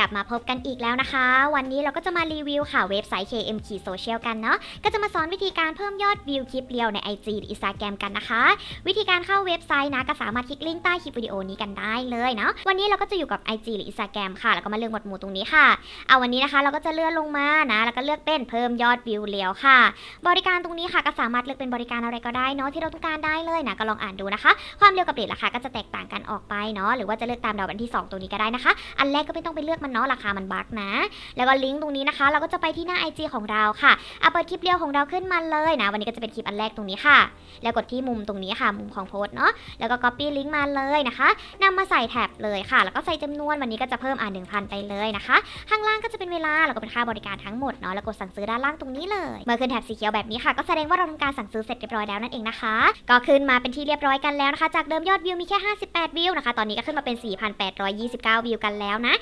กลับมาพบกันอีกแล้วนะคะ วันนี้เราก็จะมารีวิวค่ะเว็บไซต์ KM k Social กันเนาะก็จะมาสอนวิธีการเพิ่มยอดวิวคลิปเรียวใน IG หรือ Instagram กันนะคะ วิธีการเข้าเว็บไซต์นะก็สามารถคลิกลิงก์ใต้คลิปวิดีโอนี้กันได้เลยเนาะวันนี้เราก็จะอยู่กับ IG หรือ Instagram ค่ะ แล้วก็มาเลือกหมวดหมู่ตรงนี้ค่ะเอาวันนี้นะคะ เราก็จะเลื่อนลงมานะ แล้วก็เลือกเป็นเพิ่มยอดวิวเรียวค่ะ บริการตรงนี้ค่ะก็สามารถเลือกเป็นบริการอะไรก็ได้เนาะที่เราต้องการได้เลยนะก็ลองอ่านดูนะคะ ความเร็วกับเรทราคาก็จะแตกต่างกันออกไปเนาะหรือว่าจะเลือกตามดาวอันที่ 2ตรงนี้ก็ได้นะคะ อันแรกก็ไม่ต้องไปเลือกมันเนาะราคามันบักนะ แล้วก็ลิงก์ตรงนี้นะคะ เราก็จะไปที่หน้า IG ของเราค่ะเอาเปิดคลิปเรียวของเราขึ้นมาเลยนะ วันนี้ก็จะเป็นคลิปอันแรกตรงนี้ค่ะ แล้วกดที่มุมตรงนี้ค่ะ มุมของโพสเนาะแล้วก็ copy ลิงก์มาเลยนะคะนำมาใส่แท็บเลยค่ะ แล้วก็ใส่จำนวนวันนี้ก็จะเพิ่มอ่าน1,000ไปเลยนะคะ ข้างล่างก็จะเป็นเวลาแล้วก็เป็นค่าบริการทั้งหมดเนาะแล้วกดสั่งซื้อด้านล่างตรงนี้เลยเมื่อขึ้นแถบสีเขียวแบบนี้ค่ะ ก็แสดงว่าเราทำการสั่งซื้อเสร็จเรียบร้อยแล้วนั่นเองนะคะ ก็ขึ้นมาเป็นที่เรียบร้อยกันแล้วนะคะ จากเดิมยอดวิวมีแค่ 58 วิวนะคะ ตอนนี้ก็ขึ้นมาเป็น 4,829 วิวกันแล้วนะ